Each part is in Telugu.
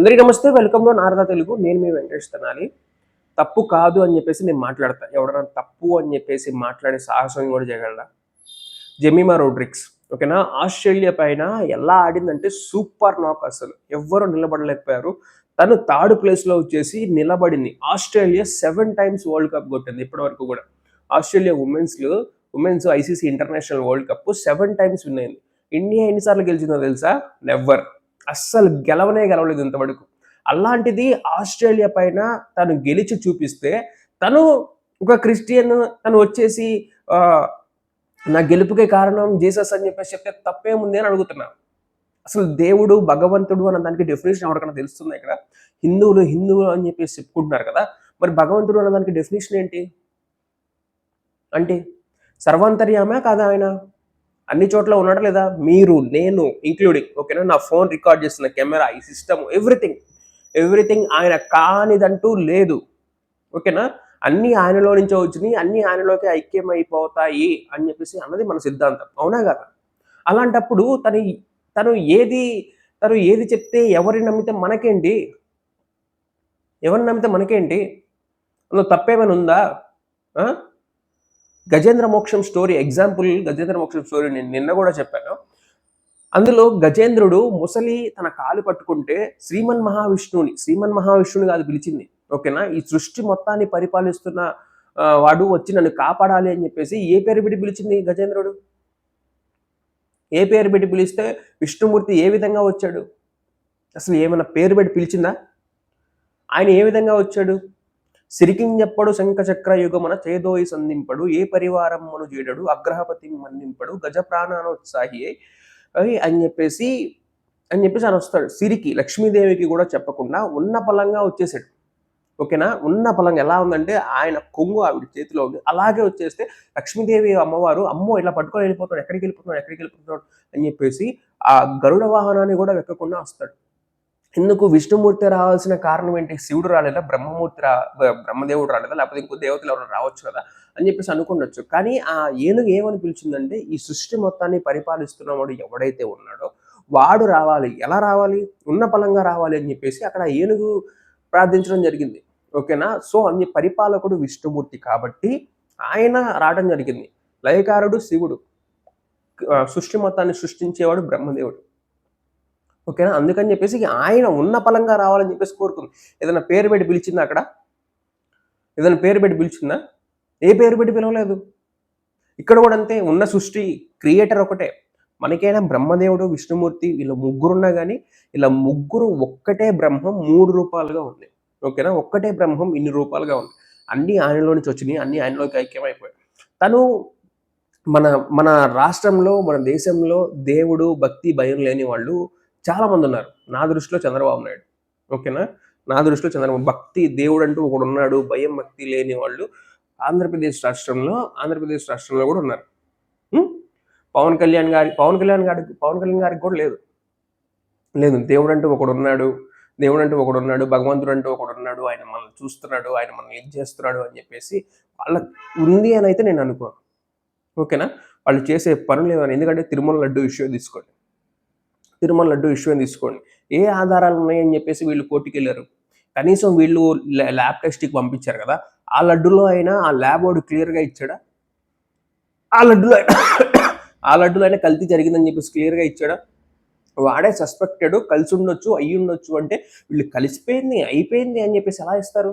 అందరికీ నమస్తే వెల్కమ్ టు నారద తెలుగు. నేను మీ వెంకటేష్ తనాలి. తప్పు కాదు అని చెప్పేసి నేను మాట్లాడతా. ఎవడన్నా తప్పు అని చెప్పేసి మాట్లాడే సాహసం కూడా చేయగలరా? జెమిమా రోడ్రిక్స్ ఓకేనా? ఆస్ట్రేలియా పైన ఎలా ఆడిందంటే సూపర్ నాక్ అసలు. ఎవ్వరు నిలబడలేకపోయారు. తను థర్డ్ ప్లేస్లో వచ్చేసి నిలబడింది. Australia seven times world cup కొట్టింది ఇప్పటి వరకు కూడా. Australia ఉమెన్స్లో women's ICC international world cup seven times win అయింది. ఇండియా ఎన్నిసార్లు గెలిచిందో తెలుసా? నెవర్ అస్సలు గెలవనే గెలవలేదు ఇంతవరకు. అలాంటిది ఆస్ట్రేలియా పైన తను గెలిచి చూపిస్తే తను ఒక క్రిస్టియన్ తను వచ్చేసి నా గెలుపుకే కారణం జీసస్ అని చెప్పేసి చెప్తే తప్పేముంది అని అడుగుతున్నా. అసలు దేవుడు భగవంతుడు అన్న దానికి డెఫినేషన్ ఎవరికైనా తెలుస్తుంది ఇక్కడ? హిందువులు హిందువులు అని చెప్పేసి చెప్పుకుంటున్నారు కదా. మరి భగవంతుడు అన్న దానికి డెఫినేషన్ ఏంటి? అంటే సర్వాంతర్యామే కాదా ఆయన? అన్ని చోట్ల ఉన్నాడా లేదా? మీరు నేను ఇంక్లూడింగ్ ఓకేనా నా ఫోన్ రికార్డ్ చేస్తున్న కెమెరా ఈ సిస్టమ్ ఎవ్రీథింగ్ ఎవ్రీథింగ్ ఆయన కానిదంటూ లేదు. ఓకేనా అన్ని ఆయనలో నుంచే వచ్చినాయి అన్ని ఆయనలోకి ఐక్యమైపోతాయి అని చెప్పేసి అన్నది మన సిద్ధాంతం. అవునా కదా? అలాంటప్పుడు తను తను ఏది తను ఏది చెప్తే ఎవరిని నమ్మితే మనకేంటి? ఎవరిని నమ్మితే మనకేంటి? అందులో తప్పేమైనా ఉందా? గజేంద్ర మోక్షం స్టోరీ ఎగ్జాంపుల్ గజేంద్ర మోక్షం స్టోరీ నేను నిన్న కూడా చెప్పాను. అందులో గజేంద్రుడు ముసలి తన కాలు పట్టుకుంటే శ్రీమన్ మహావిష్ణువుని శ్రీమన్ మహావిష్ణువుని కాదు పిలిచింది. ఓకేనా? ఈ సృష్టి మొత్తాన్ని పరిపాలిస్తున్న వాడు వచ్చి నన్ను కాపాడాలి అని చెప్పేసి ఏ పేరు పెట్టి పిలిచింది గజేంద్రుడు? ఏ పేరు పెట్టి పిలిస్తే విష్ణుమూర్తి ఏ విధంగా వచ్చాడు? అసలు ఏమైనా పేరు పెట్టి పిలిచిందా? ఆయన ఏ విధంగా వచ్చాడు? సిరికింజప్పడు శంఖచక్ర యుగమన చేదోయి సంధింపడు ఏ పరివారం మను అగ్రహపతి మన్నింపడు గజ ప్రాణానోత్సాహి అయి అని చెప్పేసి అని చెప్పేసి ఆయన వస్తాడు. సిరికి లక్ష్మీదేవికి కూడా చెప్పకుండా ఉన్న పలంగా వచ్చేసాడు. ఓకేనా? ఉన్న పలంగా ఎలా ఉందంటే ఆయన కొంగు ఆవిడ చేతిలో ఉంది. అలాగే వచ్చేస్తే లక్ష్మీదేవి అమ్మవారు అమ్మో ఇలా పట్టుకొని వెళ్ళిపోతాడు ఎక్కడికి వెళ్ళిపోతున్నాడు ఎక్కడికి వెళ్ళిపోతున్నాడు అని చెప్పేసి ఆ గరుడ వాహనాన్ని కూడా వెక్కకుండా వస్తాడు. ఎందుకు విష్ణుమూర్తి రావాల్సిన కారణం ఏంటి? శివుడు రాలేదా? బ్రహ్మమూర్తి రా బ్రహ్మదేవుడు రాలేదా? లేకపోతే ఇంకో దేవతలు ఎవరు రావచ్చు కదా? అని చెప్పేసి అనుకుండొచ్చు. కానీ ఆ ఏనుగు ఏమని పిలిచిందంటే ఈ సృష్టి మొత్తాన్ని పరిపాలిస్తున్నవాడు ఎవడైతే ఉన్నాడో వాడు రావాలి. ఎలా రావాలి? ఉన్న బలంగా రావాలి అని చెప్పేసి అక్కడ ఏనుగు ప్రార్థించడం జరిగింది. ఓకేనా? సో అన్ని పరిపాలకుడు విష్ణుమూర్తి కాబట్టి ఆయన రావడం జరిగింది. లయకారుడు శివుడు. సృష్టి మొత్తాన్ని సృష్టించేవాడు బ్రహ్మదేవుడు. ఓకేనా? అందుకని చెప్పేసి ఆయన ఉన్న పలంగా రావాలని చెప్పేసి కోరుకుంది. ఏదైనా పేరు పెట్టి పిలిచిందా అక్కడ? ఏదైనా పేరు పెట్టి పిలిచిందా? ఏ పేరు పెట్టి పిలవలేదు. ఇక్కడ కూడా అంతే ఉన్న సృష్టి క్రియేటర్ ఒకటే. మనకైనా బ్రహ్మదేవుడు విష్ణుమూర్తి వీళ్ళ ముగ్గురున్నా కానీ ఇలా ముగ్గురు ఒక్కటే బ్రహ్మం మూడు రూపాలుగా ఉంది. ఓకేనా? ఒక్కటే బ్రహ్మం ఇన్ని రూపాలుగా ఉంది. అన్ని ఆయనలో నుంచి వచ్చినాయి అన్ని ఆయనలోకి ఐక్యమైపోయాయి. తను మన మన రాష్ట్రంలో మన దేశంలో దేవుడు భక్తి భయం లేని వాళ్ళు చాలామంది ఉన్నారు నా దృష్టిలో చంద్రబాబు నాయుడు. ఓకేనా? నా దృష్టిలో చంద్రబాబు భక్తి దేవుడు అంటూ ఒకడు ఉన్నాడు భయం భక్తి లేని వాళ్ళు ఆంధ్రప్రదేశ్ రాష్ట్రంలో ఆంధ్రప్రదేశ్ రాష్ట్రంలో కూడా ఉన్నారు. పవన్ కళ్యాణ్ గారి పవన్ కళ్యాణ్ గారికి పవన్ కళ్యాణ్ గారికి కూడా లేదు. లేదు దేవుడు అంటూ ఒకడు ఉన్నాడు దేవుడు అంటూ ఒకడు ఉన్నాడు భగవంతుడు అంటూ ఒకడు ఉన్నాడు ఆయన మనల్ని చూస్తున్నాడు ఆయన మనల్ని ఇది చేస్తున్నాడు అని చెప్పేసి వాళ్ళ ఉంది అని అయితే నేను అనుకోను. ఓకేనా? వాళ్ళు చేసే పనులు ఏమైనా ఎందుకంటే తిరుమల లడ్డు ఇష్యూ తీసుకోండి. తిరుమల లడ్డు ఇష్యూ తీసుకోండి. ఏ ఆధారాలు ఉన్నాయని చెప్పేసి వీళ్ళు కోర్టుకి వెళ్ళారు. కనీసం వీళ్ళు ల్యాబ్ టెస్ట్కి పంపించారు కదా. ఆ లడ్డులో అయినా ఆ ల్యాబ్ వాడు క్లియర్గా ఇచ్చాడా? ఆ లడ్డులో ఆ లడ్డులో అయినా కల్తీ జరిగిందని చెప్పేసి క్లియర్గా ఇచ్చాడా? వాడే సస్పెక్టెడ్ కలిసి ఉండొచ్చు అయ్యి ఉండొచ్చు అంటే వీళ్ళు కలిసిపోయింది అయిపోయింది అని చెప్పేసి ఎలా ఇస్తారు?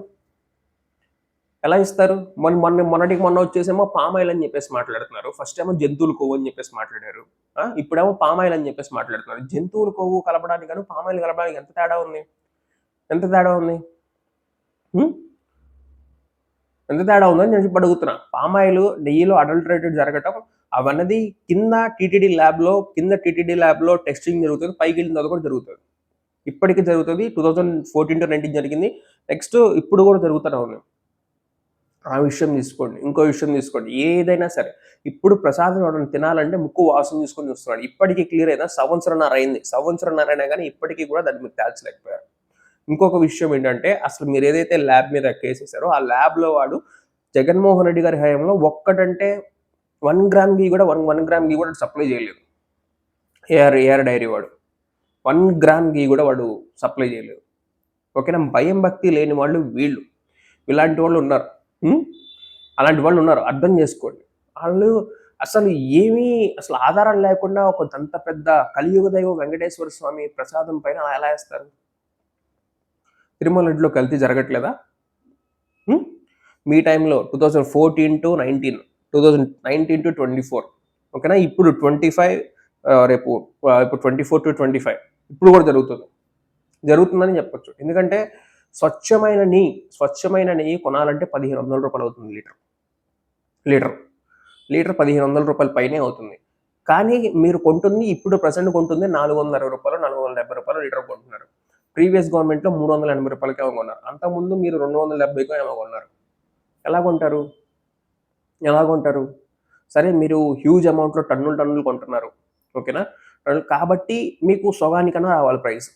ఎలా ఇస్తారు? మొన్న మొన్న మొన్నటికి మొన్న వచ్చేసేమో పామాయిల్ అని చెప్పేసి మాట్లాడుతున్నారు. ఫస్ట్ ఏమో జంతువుల కొవ్వు అని చెప్పేసి మాట్లాడారు. ఆ, ఇప్పుడేమో పామాయిల్ అని చెప్పేసి మాట్లాడుతున్నారు. జంతువుల కొవ్వు కలపడానికి కానీ పామాయిల్ కలపడానికి ఎంత తేడా ఉంది? ఎంత తేడా ఉంది? ఎంత తేడా ఉందని నేను ఇప్పుడు అడుగుతున్నా. పామాయిల్ నెయ్యిలో అడల్టరేటెడ్ జరగటం అవన్నది కింద టీటీడీ ల్యాబ్లో కింద టీటీడీ ల్యాబ్లో టెస్టింగ్ జరుగుతుంది. పైకి వెళ్ళిన తర్వాత కూడా జరుగుతుంది. ఇప్పటికీ జరుగుతుంది. Two thousand fourteen to nineteen జరిగింది. నెక్స్ట్ ఇప్పుడు కూడా జరుగుతూనే ఉన్నాయి ఆ విషయం తీసుకోండి ఇంకో విషయం తీసుకోండి ఏదైనా సరే. ఇప్పుడు ప్రసాదం ఎవరైనా తినాలంటే ముక్కు వాసన తీసుకొని చూస్తున్నాడు ఇప్పటికీ క్లియర్ అయినా సంవత్సరంన్నర అయింది. సంవత్సరంన్నర అయినా కానీ ఇప్పటికీ కూడా దాన్ని మీరు తేల్చలేకపోయారు ఇంకొక విషయం ఏంటంటే అసలు మీరు ఏదైతే ల్యాబ్ మీద కేసేసారో ఆ ల్యాబ్లో వాడు జగన్మోహన్ రెడ్డి గారి హయాంలో ఒక్కటంటే వన్ గ్రామ్ గీ కూడా వన్ వన్ గ్రామ్ గీ కూడా సప్లై చేయలేదు. ఏఆర్ ఏఆర్ డైరీ వాడు. వన్ గ్రామ్ గీ కూడా వాడు సప్లై చేయలేదు. ఓకేనా? భయం భక్తి లేని వాళ్ళు వీళ్ళు. ఇలాంటి వాళ్ళు ఉన్నారు. అలాంటి వాళ్ళు ఉన్నారు. అర్థం చేసుకోండి. వాళ్ళు అసలు ఏమీ అసలు ఆధారం లేకుండా ఒక అంత పెద్ద కలియుగ దైవం వెంకటేశ్వర స్వామి ప్రసాదం పైన ఎలా వేస్తారు? తిరుమల ఇంట్లో కల్తీ జరగట్లేదా? మీ టైంలో two thousand fourteen to nineteen two thousand nineteen to twenty four. ఓకేనా? ఇప్పుడు ట్వంటీ ఫైవ్ రేపు ఇప్పుడు twenty four to twenty five. ఇప్పుడు కూడా జరుగుతుంది. జరుగుతుందని చెప్పొచ్చు. ఎందుకంటే స్వచ్ఛమైన నెయ్యి స్వచ్ఛమైన నెయ్యి కొనాలంటే పదిహేను వందల రూపాయలు అవుతుంది లీటర్. లీటర్. లీటర్ పదిహేను వందల రూపాయల పైనే అవుతుంది. కానీ మీరు కొంటుంది ఇప్పుడు ప్రజెంట్ కొంటుంది నాలుగు వందల అరవై రూపాయలు నాలుగు వందల డెబ్బై రూపాయలు లీటర్ కొంటున్నారు. ప్రీవియస్ గవర్నమెంట్లో మూడు వందల ఎనభై రూపాయలకి ఏమో కొన్నారు. అంతకుముందు మీరు రెండు వందల డెబ్బైకో ఏమో కొన్నారు. ఎలా కొంటారు? ఎలా కొంటారు? సరే మీరు హ్యూజ్ అమౌంట్లో టన్నులు టన్నులు కొంటున్నారు. ఓకేనా? కాబట్టి మీకు సొగానికన్నా రావాలి ప్రైస్.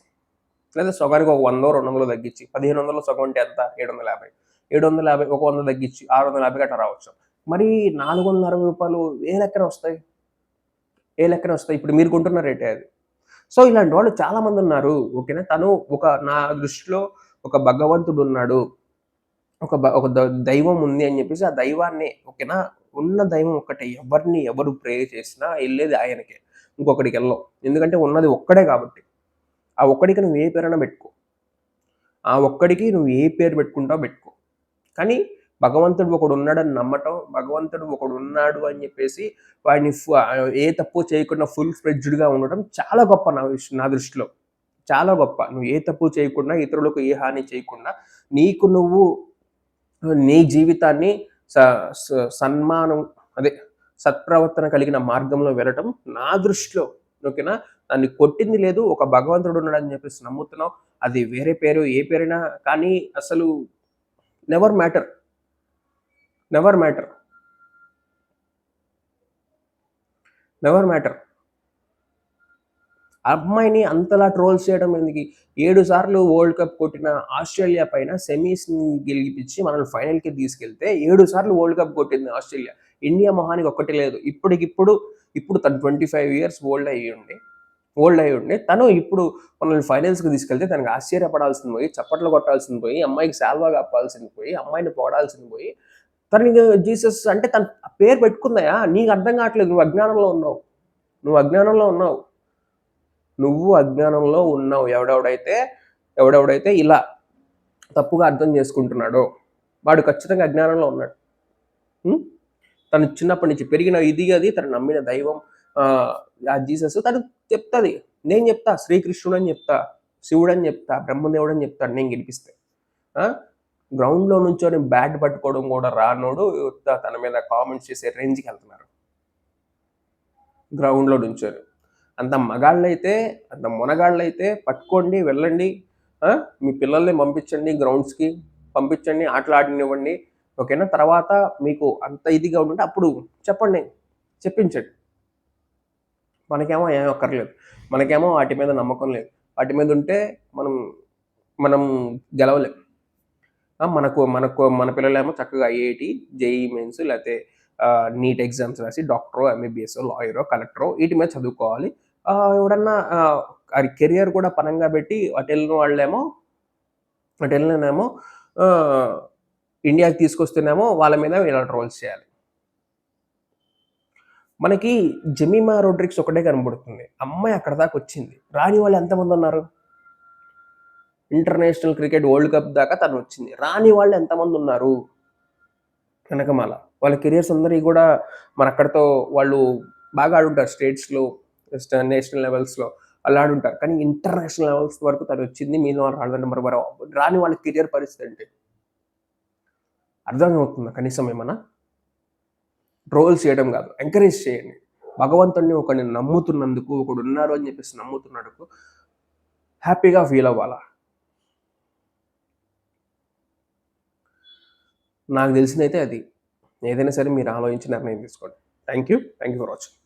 లేదా సగానికి ఒక వందో రెండు వందలు తగ్గించి పదిహేను వందలు సగం అంటే ఎంత? ఏడు వందల యాభై. ఏడు వందల యాభై ఒక వంద తగ్గించి ఆరు వందల యాభై గట్రా రావచ్చు. మరి నాలుగు వందల అరవై రూపాయలు ఏ లెక్కన వస్తాయి? ఏ లెక్కన వస్తాయి? ఇప్పుడు మీరు కొంటున్న రేటే అది. సో ఇలాంటి వాళ్ళు చాలా మంది ఉన్నారు. ఓకేనా? తను ఒక నా దృష్టిలో ఒక భగవంతుడు ఉన్నాడు. ఒక ఒక ద- దైవం ఉంది అని చెప్పేసి ఆ దైవాన్ని ఓకేనా? ఉన్న దైవం ఒక్కటే. ఎవరిని ఎవరు ప్రే చేసినా వెళ్ళేది ఆయనకే. ఇంకొకడికి వెళ్ళం. ఎందుకంటే ఉన్నది ఒక్కడే కాబట్టి. ఆ ఒక్కడికి నువ్వు ఏ పేరైనా పెట్టుకో. ఆ ఒక్కడికి నువ్వు ఏ పేరు పెట్టుకుంటావు పెట్టుకో. కానీ భగవంతుడు ఒకడు ఉన్నాడని నమ్మటం భగవంతుడు ఒకడు ఉన్నాడు అని చెప్పేసి వాడిని ఏ తప్పు చేయకుండా ఫుల్ ఫ్రెడ్జ్డ్గా ఉండటం చాలా గొప్ప నా నా దృష్టిలో. చాలా గొప్ప. నువ్వు ఏ తప్పు చేయకుండా ఇతరులకు ఏ హాని చేయకుండా నీకు నువ్వు నీ జీవితాన్ని స స- సన్మానం అదే సత్ప్రవర్తన కలిగిన మార్గంలో వెళ్ళటం నా దృష్టిలో ఓకేనా? దాన్ని కొట్టింది లేదు ఒక భగవంతుడు ఉన్నాడని చెప్పేసి నమ్ముతున్నావు. అది వేరే పేరు ఏ పేరైనా కానీ అసలు never matter never matter never matter అమ్మాయిని అంతలా ట్రోల్స్ చేయడం ఎందుకు? ఏడు సార్లు వరల్డ్ కప్ కొట్టిన ఆస్ట్రేలియా పైన సెమీస్ గెలిపించి మనల్ని ఫైనల్కి తీసుకెళ్తే ఏడు సార్లు వరల్డ్ కప్ కొట్టింది ఆస్ట్రేలియా. ఇండియా మొహానికి ఒక్కటి లేదు. ఇప్పటికిప్పుడు ఇప్పుడు తను ట్వంటీ ఫైవ్ ఇయర్స్ ఓల్డ్ అయ్యి ఉండి ఓల్డ్ అయ్యి ఉండి తను ఇప్పుడు మనల్ని ఫైనల్స్కి తీసుకెళ్తే తనకు ఆశ్చర్యపడాల్సింది పోయి చప్పట్లు కొట్టాల్సింది పోయి అమ్మాయికి శాల్వా కప్పాల్సింది పోయి అమ్మాయిని పొగడాల్సింది పోయి తనకి జీసస్ అంటే తన పేరు పెట్టుకుందాయా? నీకు అర్థం కావట్లేదు నువ్వు అజ్ఞానంలో ఉన్నావు. నువ్వు అజ్ఞానంలో ఉన్నావు. నువ్వు అజ్ఞానంలో ఉన్నావు. ఎవడెవడైతే ఎవడెవడైతే ఇలా తప్పుగా అర్థం చేసుకుంటున్నాడో వాడు ఖచ్చితంగా అజ్ఞానంలో ఉన్నాడు. తను చిన్నప్పటి నుంచి పెరిగిన ఇది అది తను నమ్మిన దైవం ఆ, జీసస్. తను చెప్తుంది నేను చెప్తా శ్రీకృష్ణుడు అని చెప్తా శివుడు అని చెప్తా బ్రహ్మదేవుడు అని చెప్తాడు నేను గెలిపిస్తే. గ్రౌండ్లో నుంచొని బ్యాట్ పట్టుకోవడం కూడా రానోడు తన మీద కామెంట్స్ చేసే రేంజ్కి వెళ్తున్నారు. గ్రౌండ్లో నుంచొని. అంత మగాళ్ళైతే అంత మునగాళ్ళైతే పట్టుకోండి వెళ్ళండి మీ పిల్లల్ని పంపించండి గ్రౌండ్స్కి పంపించండి ఆటలు ఆడినివ్వండి ఓకేనా? తర్వాత మీకు అంత ఇదిగా ఉంటే అప్పుడు చెప్పండి. చెప్పించండి. మనకేమో ఏం అక్కర్లేదు మనకేమో వాటి మీద నమ్మకం లేదు. వాటి మీద ఉంటే మనం మనం గెలవలేం. మనకు మనకు మన పిల్లలేమో చక్కగా ఐఐటి జేఈ మెయిన్స్ లేకపోతే నీట్ ఎగ్జామ్స్ రాసి డాక్టరో ఎంబీబీఎస్ లాయరో కలెక్టరో వీటి మీద చదువుకోవాలి. ఎవడన్నా కెరియర్ కూడా పరంగా పెట్టి అటు వెళ్ళిన వాళ్ళేమో అటు వెళ్ళినేమో ఇండియాకి తీసుకొస్తున్నామో వాళ్ళ మీద ఇలా ట్రోల్స్ చేయాలి. మనకి జెమిమా రోడ్రిక్స్ ఒకటే కనబడుతుంది. అమ్మాయి అక్కడ దాకా వచ్చింది. రాని వాళ్ళు ఎంతమంది ఉన్నారు? ఇంటర్నేషనల్ క్రికెట్ వరల్డ్ కప్ దాకా తను వచ్చింది. రాని వాళ్ళు ఎంతమంది ఉన్నారు? వెనకమాల. వాళ్ళ కెరియర్స్ అందరికీ కూడా మన అక్కడతో వాళ్ళు బాగా ఆడుంటారు. స్టేట్స్లో నేషనల్ లెవెల్స్లో అలా ఆడుంటారు. కానీ ఇంటర్నేషనల్ లెవెల్స్ వరకు తను వచ్చింది. మీద వాళ్ళు రాదంటే మరి మరి రాని వాళ్ళ కెరియర్ పరిస్థితి అంటే అర్థమవుతుందా? కనీసం ఏమన్నా? ట్రోల్ చేయడం కాదు. ఎంకరేజ్ చేయండి. భగవంతుడిని ఒకరిని నమ్ముతున్నందుకు ఒకడు ఉన్నారు అని చెప్పేసి నమ్ముతున్నందుకు హ్యాపీగా ఫీల్ అవ్వాలా? నాకు తెలిసినైతే అది. ఏదైనా సరే మీరు ఆలోచించి నిర్ణయం తీసుకోండి. Thank you thank you for watching